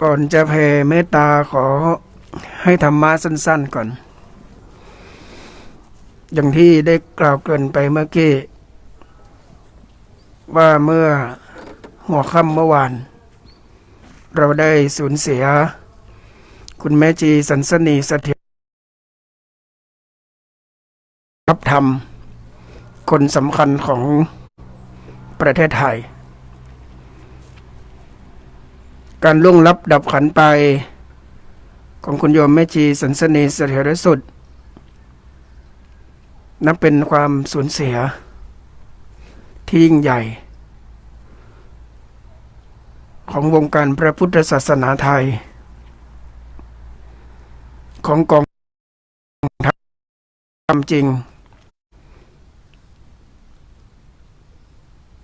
ก่อนจะแผ่เมตตาขอให้ธรรมะสั้น ๆก่อน อย่างที่ได้กล่าวเกินไปเมื่อกี้ ว่าเมื่อหัวค่ำเมื่อวาน เราได้สูญเสีย คุณแม่จีสันสนีสถียรรับธรรม คนสำคัญของประเทศไทย การล่วงลับดับขันไป ของคุณโยมแม่จีสันสนีเสถียรสุด นับเป็นความสูญเสีย ที่ยิ่งใหญ่ ของวงการพระพุทธศาสนาไทย ของกองทัพทำจริง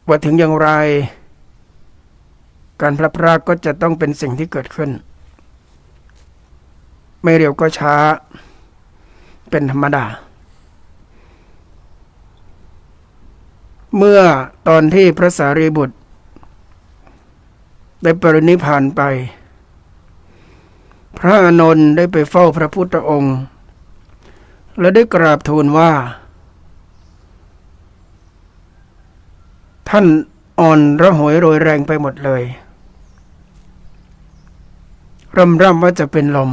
ว่าถึงอย่างไร การพลัดพรากก็จะต้องเป็นสิ่งที่เกิดขึ้น ไม่เร็วก็ช้า เป็นธรรมดา เมื่อตอนที่พระสารีบุตร ได้ปรินิพานไป พระอานนท์ได้ไปเฝ้าพระพุทธองค์ และได้กราบทูลว่า ท่านอ่อนระหวยโรยแรงไปหมดเลย ร่ำร่ำว่าจะเป็นลม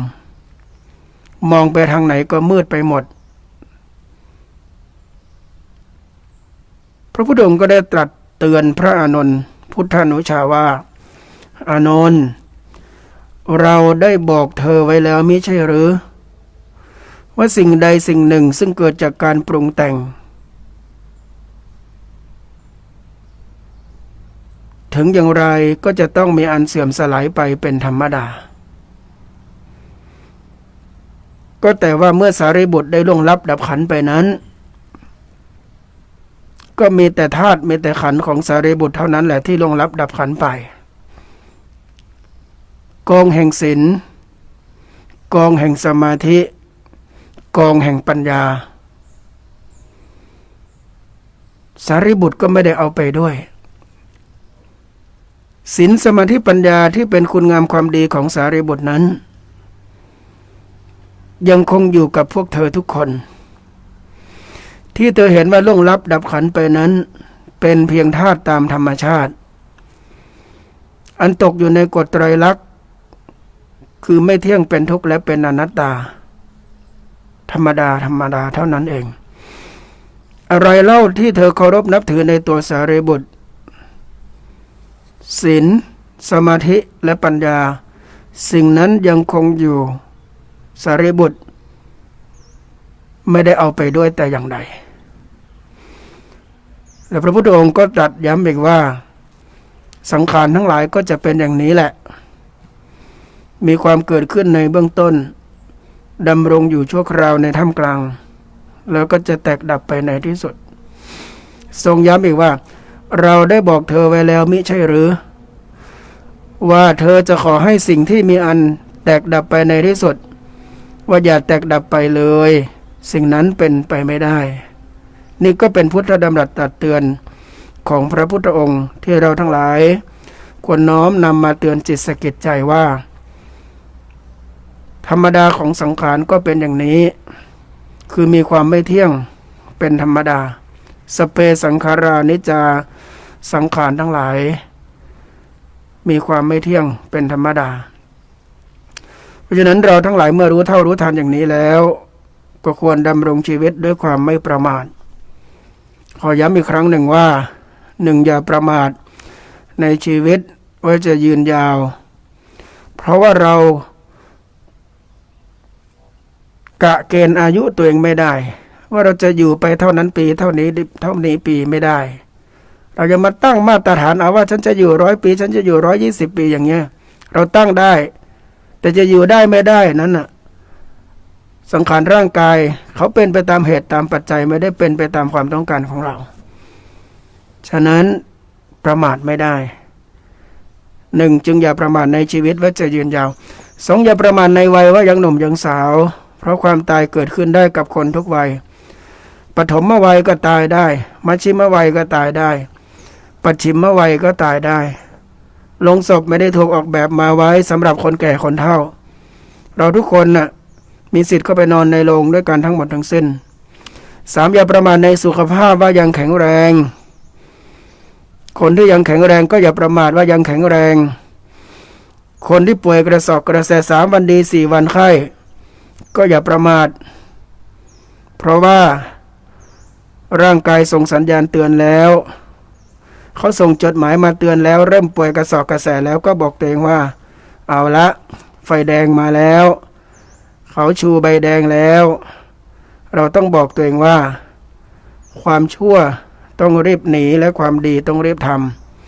มองไปทางไหนก็มืดไปหมด พระพุทธองค์ก็ได้ตรัสเตือนพระอานนท์พุทธานุชาว่า อานนท์เราได้บอกเธอไว้แล้วมิใช่หรือ ว่าสิ่งใดสิ่งหนึ่งซึ่งเกิดจากการปรุงแต่ง ถึงอย่างไรก็จะต้องมีอันเสื่อมสลายไปเป็นธรรมดา ก็แต่ว่าเมื่อสารีบุตรได้ล่วงลับดับขันไปนั้น ก็มีแต่ธาตุมีแต่ขันของสารีบุตรเท่านั้นแหละที่ล่วงลับดับขันไป กองแห่งศีลกองแห่งสมาธิ กองแห่งปัญญา สารีบุตรก็ไม่ได้เอาไปด้วยศีลสมาธิปัญญาที่เป็นคุณงามความดีของสารีบุตรนั้น ยังคงอยู่กับพวกเธอทุกคน ที่เธอเห็นว่าล่วงลับดับขันไปนั้น เป็นเพียงธาตุตามธรรมชาติ อันตกอยู่ในกฎไตรลักษณ์คือไม่เที่ยงเป็นทุกข์และเป็นอนัตตา ธรรมดาธรรมดาเท่านั้นเอง อะไรเล่าที่เธอเคารพนับถือในตัวสารีบุตรศีลสมาธิและปัญญา สิ่งนั้นยังคงอยู่ สารีบุตร ไม่ได้เอาไปด้วยแต่อย่างใด และพระพุทธองค์ก็ตรัสย้ำอีกว่า สังขารทั้งหลายก็จะเป็นอย่างนี้แหละ มีความเกิดขึ้นในเบื้องต้นดำรงอยู่ชั่วคราวในท่ามกลาง แล้วก็จะแตกดับไปในที่สุด ทรงย้ำอีกว่า เราได้บอกเธอไว้แล้วมิใช่หรือ ว่าเธอจะขอให้สิ่งที่มีอันแตกดับไปในที่สุด ว่าอย่าแตกดับไปเลย สิ่งนั้นเป็นไปไม่ได้ นี่ก็เป็นพุทธดำรัสตัดเตือนของพระพุทธองค์ที่เราทั้งหลาย ควรน้อมนำมาเตือนจิตสกิดใจว่า ธรรมดาของสังขารก็เป็นอย่างนี้ คือมีความไม่เที่ยงเป็นธรรมดา สเปสังขารานิจจาสังขารทั้งหลาย มีความไม่เที่ยงเป็นธรรมดา เพราะฉะนั้นเราทั้งหลายเมื่อรู้เท่ารู้ทันอย่างนี้แล้ว ก็ควรดำรงชีวิตด้วยความไม่ประมาทขอย้ำอีกครั้งหนึ่งว่าหนึ่งอย่าประมาทในชีวิตว่าจะยืนยาว เพราะว่าเรา กะเกณฑ์อายุตัวเองไม่ได้ ว่าเราจะอยู่ไปเท่านั้นปีเท่านี้เท่านี้ปีไม่ได้ เราจะมาตั้งมาตรฐานเอาว่าฉันจะอยู่ร้อยปี ฉันจะอยู่ร้อยยี่สิบปีอย่างเงี้ย เราตั้งได้ แต่จะอยู่ได้ไม่ได้นั้นน่ะ สังขารร่างกาย เขาเป็นไปตามเหตุตามปัจจัยไม่ได้เป็นไปตามความต้องการของเรา ฉะนั้นประมาทไม่ได้หนึ่งจึงอย่าประมาทในชีวิตว่าจะยืนยาวสองอย่าประมาทในวัยว่ายังหนุ่มยังสาว เพราะความตายเกิดขึ้นได้กับคนทุกวัยปฐมวัยก็ตายได้ มัชชิมวัยก็ตายได้ ปัจฉิมวัยก็ตายได้ ลงศพไม่ได้ถูกออกแบบมาไว้สำหรับคนแก่คนเฒ่า เราทุกคนน่ะมีสิทธิ์เข้าไปนอนในโรงด้วยกันทั้งหมดทั้งสิ้นสามอย่าประมาทในสุขภาพว่ายังแข็งแรง คนที่ยังแข็งแรงก็อย่าประมาทว่ายังแข็งแรง คนที่ป่วยกระสอบกระแสสามวันดีสี่วันไข้ ก็อย่าประมาท เพราะว่าร่างกายส่งสัญญาณเตือนแล้ว เขาส่งจดหมายมาเตือนแล้วเริ่มป่วยกระสอบกระแสแล้วก็บอกตัวเองว่า เอาละไฟแดงมาแล้ว เขาชูใบแดงแล้ว เราต้องบอกตัวเองว่า ความชั่วต้องรีบหนีและความดีต้องรีบท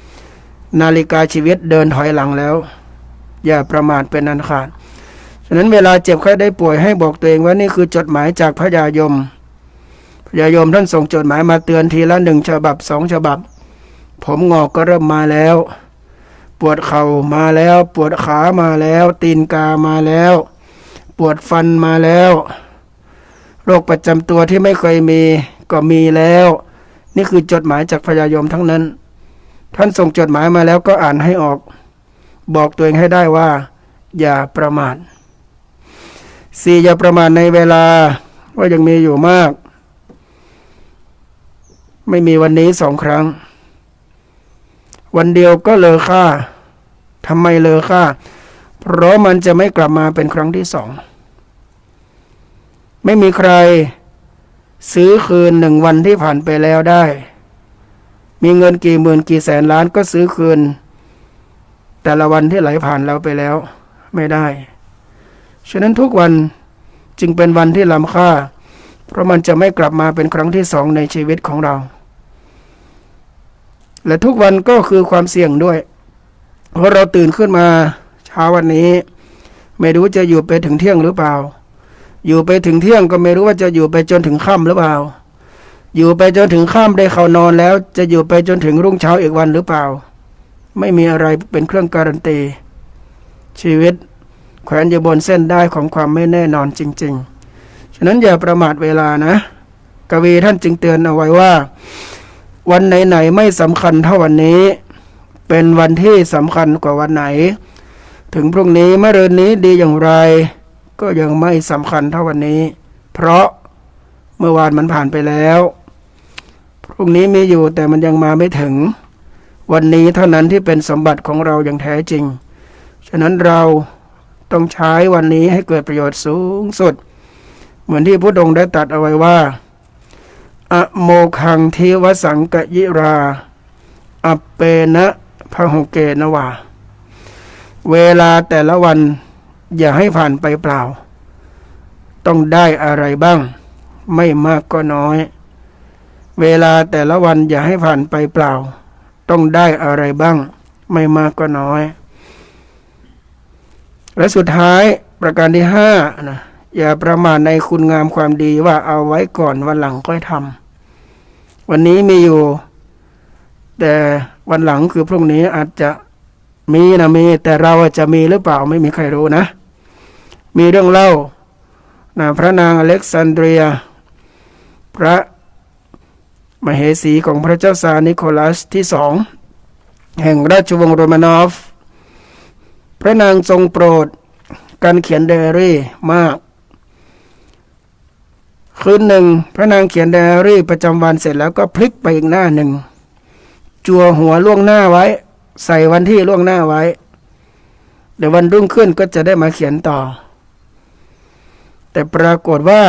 ำนาฬิกาชีวิตเดินถอยหลังแล้ว อย่าประมาทเป็นอันขาดฉะนั้นเวลาเจ็บไข้ได้ป่วยให้บอกตัวเองว่านี่คือจดหมายจากพระยายมพระยายมท่านส่งจดหมายมาเตือนทีละหนึ่งฉบับสองฉบับ ผมงอกก็เริ่มมาแล้ว ปวดเข่ามาแล้ว ปวดขามาแล้ว ตีนกามาแล้ว ปวดฟันมาแล้ว โรคประจำตัวที่ไม่เคยมีก็มีแล้ว นี่คือจดหมายจากพระยายมทั้งนั้น ท่านส่งจดหมายมาแล้วก็อ่านให้ออก บอกตัวเองให้ได้ว่า อย่าประมาทสี่อย่าประมาทในเวลาว่ายังมีอยู่มาก ไม่มีวันนี้สองครั้ง วันเดียวก็เลอค่าทำไมเลอค่า เพราะมันจะไม่กลับมาเป็นครั้งที่สอง ไม่มีใคร ซื้อคืนหนึ่งวันที่ผ่านไปแล้วได้ มีเงินกี่หมื่นกี่แสนล้านก็ซื้อคืน แต่ละวันที่ไหลผ่านเราไปแล้ว ไม่ได้ ฉะนั้นทุกวันจึงเป็นวันที่ล้ำค่า เพราะมันจะไม่กลับมาเป็นครั้งที่สองในชีวิตของเรา และทุกวันก็คือความเสี่ยงด้วย เพราะเราตื่นขึ้นมาเช้าวันนี้ ไม่รู้จะอยู่ไปถึงเที่ยงหรือเปล่า อยู่ไปถึงเที่ยงก็ไม่รู้ว่าจะอยู่ไปจนถึงค่ำหรือเปล่า อยู่ไปจนถึงค่ำได้เข้านอนแล้ว จะอยู่ไปจนถึงรุ่งเช้าอีกวันหรือเปล่า ไม่มีอะไรเป็นเครื่องการันตี ชีวิตแขวนอยู่บนเส้นได้ของความไม่แน่นอนจริง ๆ ฉะนั้นอย่าประมาทเวลานะ กวีท่านจึงเตือนเอาไว้ว่า วันไหนๆไม่สำคัญเท่าวันนี้ เป็นวันที่สำคัญกว่าวันไหน ถึงพรุ่งนี้เมื่อรืนนี้ดีอย่างไร ก็ยังไม่สำคัญเท่าวันนี้ เพราะเมื่อวานมันผ่านไปแล้ว พรุ่งนี้มีอยู่แต่มันยังมาไม่ถึง วันนี้เท่านั้นที่เป็นสมบัติของเราอย่างแท้จริง ฉะนั้นเราต้องใช้วันนี้ให้เกิดประโยชน์สูงสุด เหมือนที่พระองค์ได้ตัดเอาไว้ว่า อะโมคังเทวสังกยิราอปเปนะพหเกนวา เวลาแต่ละวันอย่าให้ผ่านไปเปล่า ต้องได้อะไรบ้าง ไม่มากก็น้อย เวลาแต่ละวันอย่าให้ผ่านไปเปล่า ต้องได้อะไรบ้าง ไม่มากก็น้อย และสุดท้ายประการที่ห้านะ อย่าประมาทในคุณงามความดีว่าเอาไว้ก่อนวันหลังค่อยทำวันนี้มีอยู่ แต่วันหลังคือพรุ่งนี้อาจจะมีนะมี แต่เราจะมีหรือเปล่าไม่มีใครรู้นะ มีเรื่องเล่านะพระนางอเล็กซานเดรีย พระมเหสีของพระเจ้าซานิโคลัสที่สอง แห่งราชวงศ์โรมานอฟ พระนางทรงโปรดการเขียนไดอารี่มาก คืนหนึ่ง พระนางเขียนไดอารี่ประจำวันเสร็จแล้วก็พลิกไปอีกหน้าหนึ่ง จัวหัวล่วงหน้าไว้ ใส่วันที่ล่วงหน้าไว้ เดี๋ยววันรุ่งขึ้นก็จะได้มาเขียนต่อ แต่ปรากฏว่า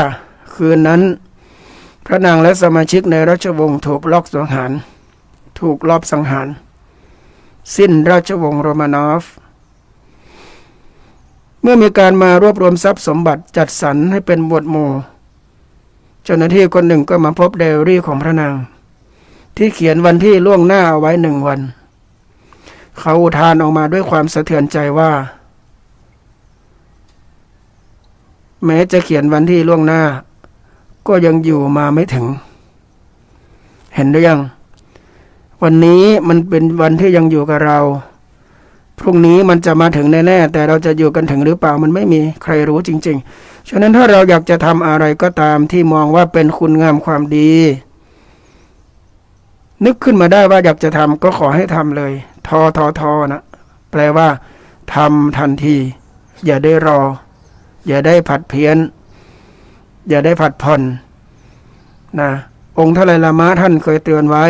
คืนนั้น พระนางและสมาชิกในราชวงศ์ถูกลอบสังหาร ถูกลอบสังหาร สิ้นราชวงศ์โรมานอฟเมื่อมีการมารวบรวมทรัพย์สมบัติจัดสรรให้เป็นหมวดหมู่ เจ้าหน้าที่คนหนึ่งก็มาพบไดอารี่ของพระนาง ที่เขียนวันที่ล่วงหน้าเอาไว้หนึ่งวัน เขาอุทานออกมาด้วยความสะเทือนใจว่า แม้จะเขียนวันที่ล่วงหน้า ก็ยังอยู่มาไม่ถึง เห็นหรือยัง วันนี้มันเป็นวันที่ยังอยู่กับเราพรุ่งนี้มันจะมาถึงแน่ๆแต่เราจะอยู่กันถึงหรือเปล่ามันไม่มีใครรู้จริงๆ ฉะนั้นถ้าเราอยากจะทำอะไรก็ตามที่มองว่าเป็นคุณงามความดี นึกขึ้นมาได้ว่าอยากจะทำก็ขอให้ทำเลย ทอทอทอนะแปลว่าทำทันที อย่าได้รอ อย่าได้ผัดเพี้ยน อย่าได้ผัดผ่อนนะองค์ทะเลลามะท่านเคยเตือนไว้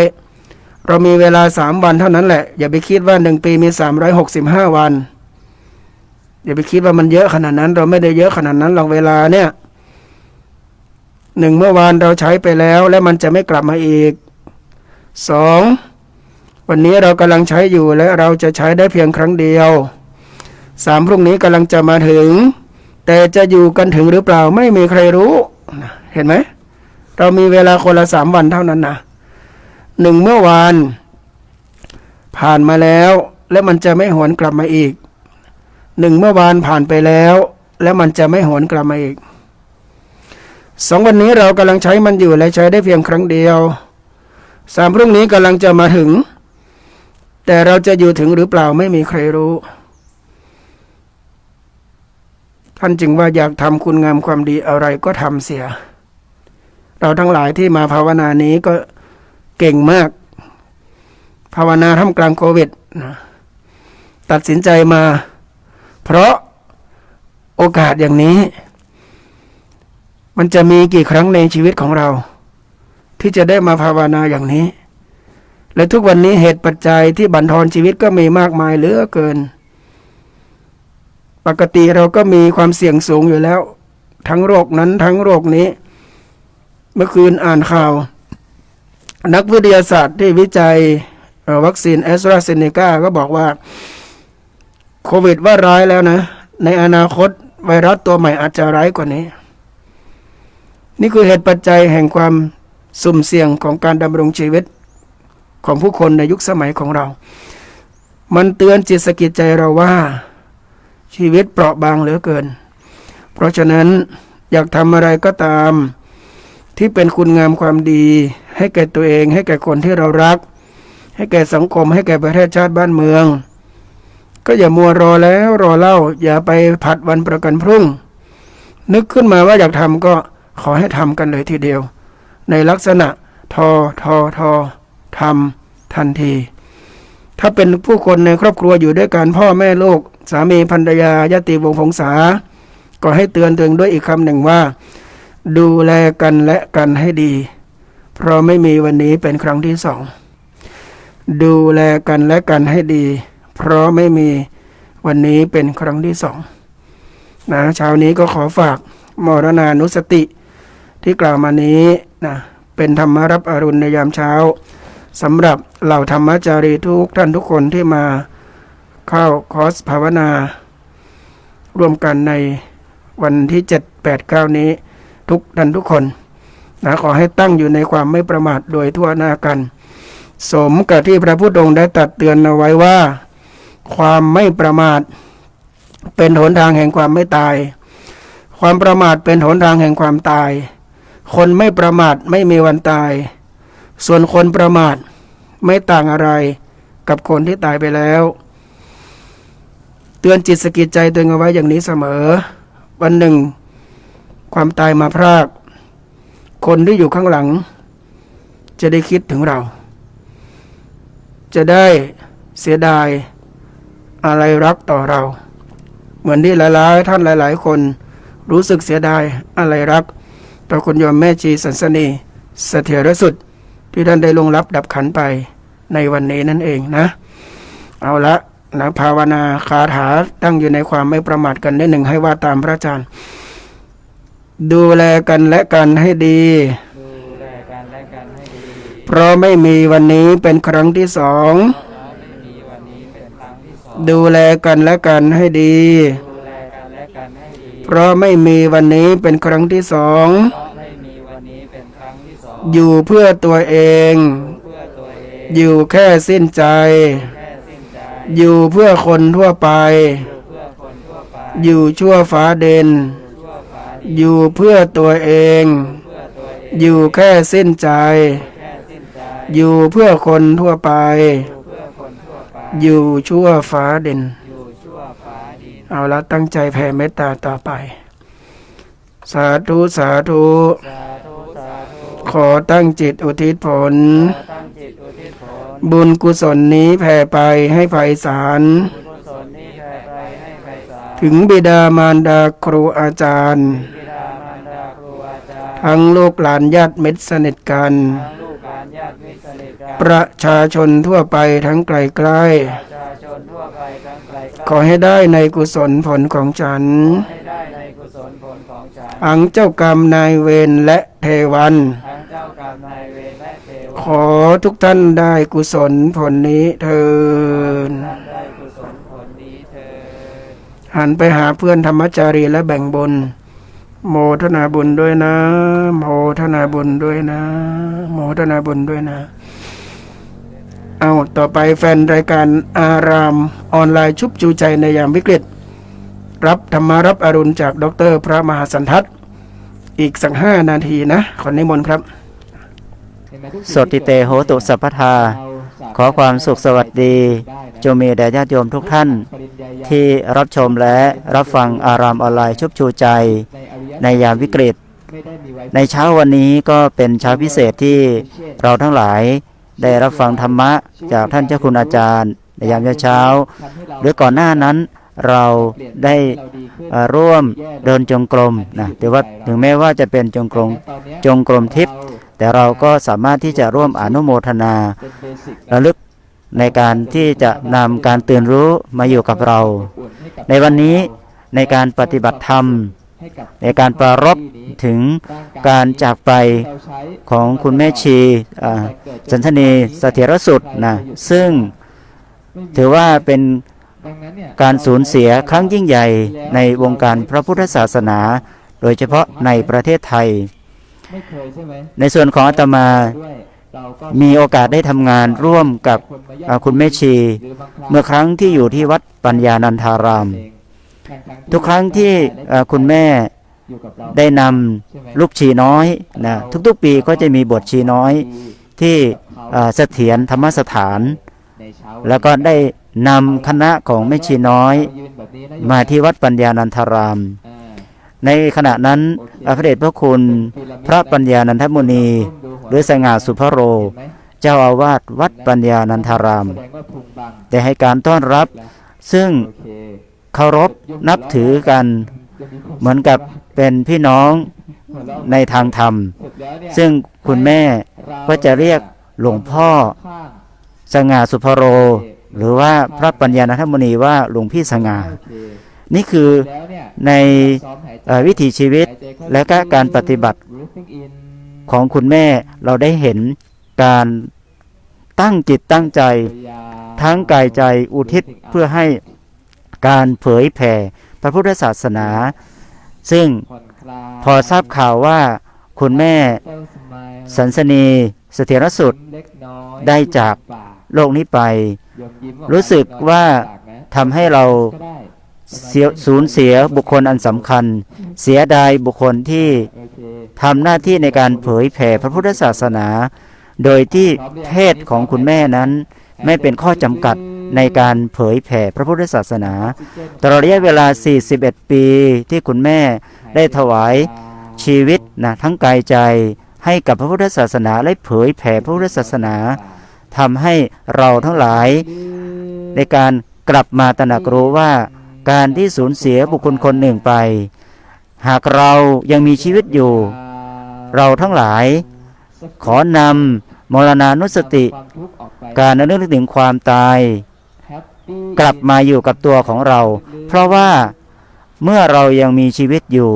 เรามีเวลาสามวันเท่านั้นแหละ อย่าไปคิดว่าหนึ่งปีมีสามร้อยหกสิบห้าวัน อย่าไปคิดว่ามันเยอะขนาดนั้น เราไม่ได้เยอะขนาดนั้นหรอกเวลาเนี่ยหนึ่งเมื่อวานเราใช้ไปแล้ว และมันจะไม่กลับมาอีกสองวันนี้เรากำลังใช้อยู่และเราจะใช้ได้เพียงครั้งเดียวสามพรุ่งนี้กำลังจะมาถึง แต่จะอยู่กันถึงหรือเปล่าไม่มีใครรู้ เห็นไหม เรามีเวลาคนละสามวันเท่านั้นนะหนึ่งเมื่อวาน ผ่านมาแล้ว และมันจะไม่หวนกลับมาอีก หนึ่งเมื่อวานผ่านไปแล้ว และมันจะไม่หวนกลับมาอีกสองวันนี้เรากำลังใช้มันอยู่และใช้ได้เพียงครั้งเดียวสามพรุ่งนี้กำลังจะมาถึง แต่เราจะอยู่ถึงหรือเปล่าไม่มีใครรู้ ท่านจึงว่าอยากทำคุณงามความดีอะไรก็ทำเสีย เราทั้งหลายที่มาภาวนานี้ก็เก่งมาก ภาวนาท่ามกลางโควิดนะตัดสินใจมา เพราะโอกาสอย่างนี้ มันจะมีกี่ครั้งในชีวิตของเรา ที่จะได้มาภาวนาอย่างนี้ และทุกวันนี้เหตุปัจจัยที่บั่นทอนชีวิตก็มีมากมายเหลือเกิน ปกติเราก็มีความเสี่ยงสูงอยู่แล้ว ทั้งโรคนั้นทั้งโรคนี้ เมื่อคืนอ่านข่าว นักวิทยาศาสตร์ที่วิจัยวัคซีนแอสตราเซเนกาก็บอกว่า โควิดว่าร้ายแล้วนะ ในอนาคตไวรัสตัวใหม่อาจจะร้ายกว่านี้ นี่คือเหตุปัจจัยแห่งความสุ่มเสี่ยงของการดำรงชีวิตของผู้คนในยุคสมัยของเรา มันเตือนจิตสกิดใจเราว่า ชีวิตเปราะบางเหลือเกิน เพราะฉะนั้นอยากทำอะไรก็ตาม ที่เป็นคุณงามความดี ให้แก่ตัวเอง ให้แก่คนที่เรารัก ให้แก่สังคม ให้แก่ประเทศชาติบ้านเมือง ก็อย่ามัวรอแล้วรอเล่า อย่าไปผัดวันประกันพรุ่ง นึกขึ้นมาว่าอยากทำก็ขอให้ทำกันเลยทีเดียว ในลักษณะทอทอทอทำทันที ถ้าเป็นผู้คนในครอบครัวอยู่ด้วยกันพ่อแม่ลูก สามีภรรยาญาติวงศ์พงษา ก็ให้เตือนตัวเองด้วยอีกคำหนึ่งว่า ดูแลกันและกันให้ดี เพราะไม่มีวันนี้เป็นครั้งที่สอง ดูแลกันและกันให้ดี เพราะไม่มีวันนี้เป็นครั้งที่สองนะเช้านี้ก็ขอฝากมรณานุสติ ที่กล่าวมานี้นะเป็นธรรมรับอรุณในยามเช้าสำหรับเหล่าธรรมจารีทุกท่านทุกคนที่มาเข้าคอร์สภาวนา ร่วมกันในวันที่ 7 8 9 นี้ทุกท่านทุกคนนะขอให้ตั้งอยู่ในความไม่ประมาทโดยทั่วหน้ากัน สมกับที่พระพุทธองค์ได้ตัดเตือนเอาไว้ว่า ความไม่ประมาท เป็นหนทางแห่งความไม่ตาย ความประมาทเป็นหนทางแห่งความตาย คนไม่ประมาทไม่มีวันตาย ส่วนคนประมาทไม่ต่างอะไรกับคนที่ตายไปแล้ว เตือนจิตสกิดใจตัวเองเอาไว้อย่างนี้เสมอ วันหนึ่ง ความตายมาพราก คนที่อยู่ข้างหลัง จะได้คิดถึงเรา จะได้เสียดาย อะไรรักต่อเรา เหมือนที่หลายๆ ท่านหลาย ๆ คนรู้สึกเสียดายอะไรรัก ต่อคุณโยมแม่ชีสันสนีเสถียรสุดที่ท่านได้ลงรับดับขันไปในวันนี้นั่นเองนะ เอาละนะภาวนาคาถาตั้งอยู่ในความไม่ประมาทกันได้หนึ่งให้ว่าตามพระอาจารย์ ดูแลกันและกันให้ดีดูแลกันและกันให้ดีเพราะไม่มีวันนี้เป็นครั้งที่สอง ดูแลกันและกันให้ดีดูแลกันและกันให้ดี เพราะไม่มีวันนี้เป็นครั้งที่สองเพราะไม่มีวันนี้เป็นครั้งที่สองอยู่เพื่อตัวเองเพื่อตัวเอง อยู่แค่สิ้นใจแค่สิ้นใจอยู่เพื่อคนทั่วไปอยู่เพื่อคนทั่วไป อยู่ชั่วฟ้าเด่นชั่วฟ้าดีอยู่เพื่อตัวเองเพื่อตัวเองอยู่แค่สิ้นใจแค่สิ้นใจ อยู่เพื่อคนทั่วไป อยู่ชั่วฟ้าเด่นอยู่ชั่วฟ้าดีเอาละตั้งใจแผ่เมตตาต่อไป สาธุสาธุสาธุสาธุขอตั้งจิตอุทิศผลขอตั้งจิตอุทิศผล บุญกุศลนี้แผ่ไปให้ไพศาลกุศลให้ไพศาลถึงบิดามารดาครูอาจารย์บิดามารดาครูอาจารย์ ทั้งลูกหลานญาติมิตรสนิทกัน ทั้งลูกหลานญาติมิตรสนิทกันประชาชนทั่วไปทั้งไกลใกล้ประชาชนทั่วไปทั้งไกลขอให้ได้ในกุศลผลของฉันให้ได้ในกุศลผลของฉัน อังเจ้ากรรมนายเวรและเทวันทั้งเจ้ากรรมนายเวรและเทวขอทุกท่านได้กุศลผลนี้เทินท่านได้กุศลผลนี้เถิดหันไปหาเพื่อนธรรมจารีและแบ่งบุญโมทนาบุญด้วยนะ โมทนาบุญด้วยนะ โมทนาบุญด้วยนะ เอาต่อไปแฟนรายการอารามออนไลน์ชุบจูใจในยามวิกฤต รับธรรมารับอรุณจากดร พระมหาสันทัศน์อีกสักห้านาทีนะ ขอนิมนต์ครับสดติเตโหตุสัพพทา ขอความสุขสวัสดีจงมีแด่ญาติโยมทุกท่าน ที่รับชมและรับฟังอารามออนไลน์ชุบชูใจ ในยามวิกฤต ในเช้าวันนี้ก็เป็นเช้าพิเศษที่เราทั้งหลาย ได้รับฟังธรรมะจากท่านเจ้าคุณอาจารย์ในยามเช้า หรือก่อนหน้านั้นเราได้ร่วมเดินจงกรมนะแต่ว่าถึงแม้ว่าจะเป็นจงกรมจงกรมทิพย์แต่เราก็สามารถที่จะร่วมอนุโมทนาระลึกในการที่จะนำการตื่นรู้มาอยู่กับเรา ในวันนี้ในการปฏิบัติธรรม ในการปรารบถึงการจากไปของคุณแม่ชีอ่าสันทนีเสถียรสุดนะซึ่งถือว่าเป็นการสูญเสียครั้งยิ่งใหญ่ในวงการพระพุทธศาสนา โดยเฉพาะในประเทศไทยไม่เคยใช่ไหมในส่วนของอาตมาด้วยเราก็มีโอกาสได้ทำงานร่วมกับอ่าคุณแม่ชีหรือบางครั้งเมื่อครั้งที่อยู่ที่วัดปัญญานันทาราม ทุกครั้งที่คุณแม่ได้นำลูกชีน้อยนะทุกๆปีก็จะมีบทชีน้อยที่เสถียรธรรมสถาน แล้วก็ได้นำคณะของแม่ชีน้อย มาที่วัดปัญญานันทาราม ในขณะนั้นพระเดชพระคุณพระปัญญานันทมุนี หรือสง่าสุภโรเห็นไหมเจ้าอาวาสวัดปัญญานันทาราม ได้ให้การต้อนรับซึ่ง เคารพนับถือกัน เหมือนกับเป็นพี่น้องในทางธรรม ซึ่งคุณแม่ก็จะเรียกหลวงพ่อข้างสง่าสุภโร หรือว่าพระปัญญาณธรรมนีว่าหลวงพี่สง่านี่คือในวิถีชีวิตและก็การปฏิบัติของคุณแม่เราได้เห็นการตั้งจิตตั้งใจ ทั้งกายใจอุทิศเพื่อให้ การเผยแผ่พระพุทธศาสนา ซึ่งผ่อนคลายพอทราบข่าวว่าคุณแม่เจ้าสมัยสันสนีเสถียรสุดเล็กน้อยได้จากปากโลกนี้ไปยมยิ้มออรู้สึกว่าปากนะทำให้เราก็ได้เสียสูญเสียบุคคลอันสำคัญ เสียดายบุคคลที่โอเคทำหน้าที่ในการเผยแผ่พระพุทธศาสนา โดยที่เพศของคุณแม่นั้น ไม่เป็นข้อจำกัด ในการเผยแผ่พระพุทธศาสนา ตลอดระยะเวลา 41 ปีที่คุณแม่ได้ถวายชีวิตนะทั้งกายใจให้กับพระพุทธศาสนาและเผยแผ่พระพุทธศาสนาทำให้เราทั้งหลาย ในการกลับมาตระหนักรู้ว่าการที่สูญเสียบุคคลคนหนึ่งไป หากเรายังมีชีวิตอยู่ เราทั้งหลาย ขอนำมรณานุสติความทุกข์ออกไปการระลึกถึงความตายแฮปปี้ กลับมาอยู่กับตัวของเรา เพราะว่าเมื่อเรายังมีชีวิตอยู่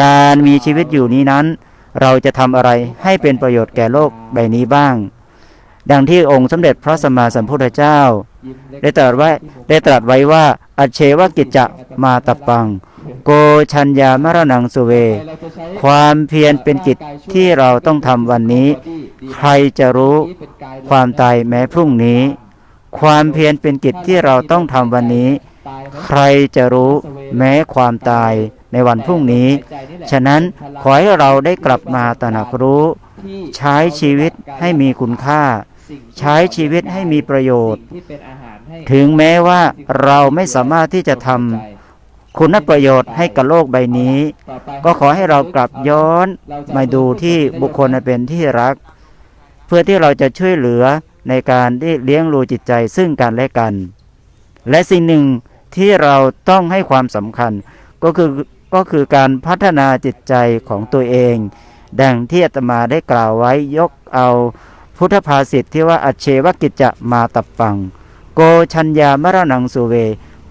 การมีชีวิตอยู่นี้นั้น เราจะทำอะไรให้เป็นประโยชน์แก่โลกใบนี้บ้าง ดังที่องค์สมเด็จพระสัมมาสัมพุทธเจ้ายิ้มเล็กได้ตรัสไว้ได้ตรัสไว้ว่าอัจเชวกิจจะมาตปัง โกชัญญามรณังสุเวเราจะใช้ความเพียรเป็นกิจที่เราต้องทำวันนี้ ใครจะรู้ความตายแม้พรุ่งนี้ ความเพียรเป็นกิจที่เราต้องทำวันนี้ ใครจะรู้แม้ความตายในวันพรุ่งนี้ ฉะนั้นขอให้เราได้กลับมาตระหนักรู้ ใช้ชีวิตให้มีคุณค่า ใช้ชีวิตให้มีประโยชน์ ถึงแม้ว่าเราไม่สามารถที่จะทำคุณประโยชน์ให้กับโลกใบนี้ ก็ขอให้เรากลับย้อนมาดูที่บุคคลเป็นที่รัก เพื่อที่เราจะช่วยเหลือ ในการที่เลี้ยงดูจิตใจซึ่งกันและกัน และสิ่งหนึ่งที่เราต้องให้ความสำคัญก็คือก็คือการพัฒนาจิตใจของตัวเอง ดังที่อาตมาได้กล่าวไว้ยกเอาพุทธภาษิตที่ว่าอเชวกิจจะมาตับปัง โกชัญญามรณังสุเว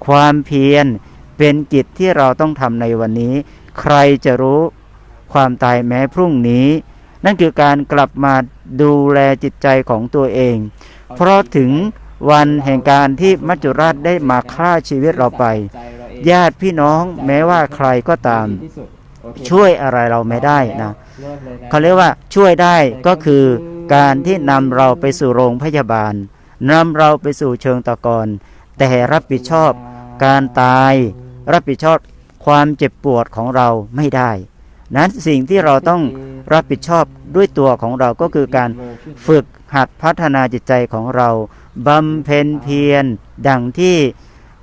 ความเพียรเป็นกิจที่เราต้องทำในวันนี้ ใครจะรู้ความตายแม้พรุ่งนี้ นั่นคือการกลับมาดูแลจิตใจของตัวเอง เพราะถึงวันแห่งการที่มัจจุราชได้มาฆ่าชีวิตเราไป ญาติพี่น้องแม้ว่าใครก็ตาม ช่วยอะไรเราไม่ได้นะเขาเรียกว่าช่วยได้ก็คือการที่นำเราไปสู่โรงพยาบาลนำเราไปสู่เชิงตะกอนแต่รับผิดชอบการตาย รับผิดชอบความเจ็บปวดของเราไม่ได้ นั้นสิ่งที่เราต้องรับผิดชอบด้วยตัวของเราก็คือการฝึกหัดพัฒนาจิตใจของเราบำเพ็ญเพียรดังที่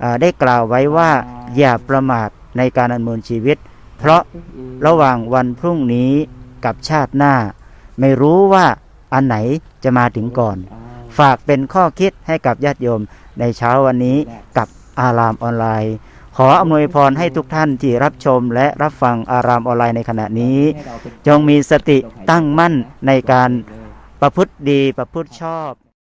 อ่าได้กล่าวไว้ว่าอย่าประมาทในการดำเนินชีวิต เพราะระหว่างวันพรุ่งนี้กับชาติหน้า ไม่รู้ว่าอันไหนจะมาถึงก่อน ฝากเป็นข้อคิดให้กับญาติโยมในเช้าวันนี้กับอารามออนไลน์ ขออำนวยพรให้ทุกท่านที่รับชมและรับฟังอารามออนไลน์ในขณะนี้ จงมีสติตั้งมั่นในการประพฤติดีประพฤติชอบ